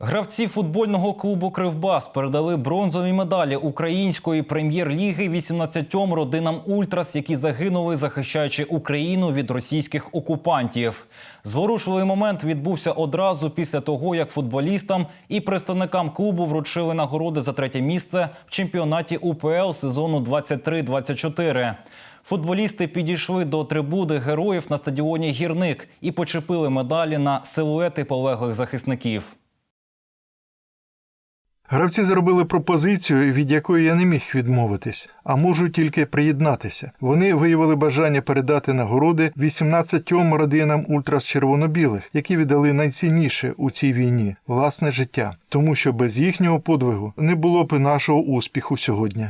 Гравці футбольного клубу Кривбас передали бронзові медалі української прем'єр-ліги 18 родинам ультрас, які загинули, захищаючи Україну від російських окупантів. Зворушливий момент відбувся одразу після того, як футболістам і представникам клубу вручили нагороди за третє місце в чемпіонаті УПЛ сезону 23-24. Футболісти підійшли до трибуни героїв на стадіоні Гірник і почепили медалі на силуети полеглих захисників. Гравці зробили пропозицію, від якої я не міг відмовитись, а можу тільки приєднатися. Вони виявили бажання передати нагороди 18 родинам ультрас червоно-білих, які віддали найцінніше у цій війні власне життя, тому що без їхнього подвигу не було б і нашого успіху сьогодні.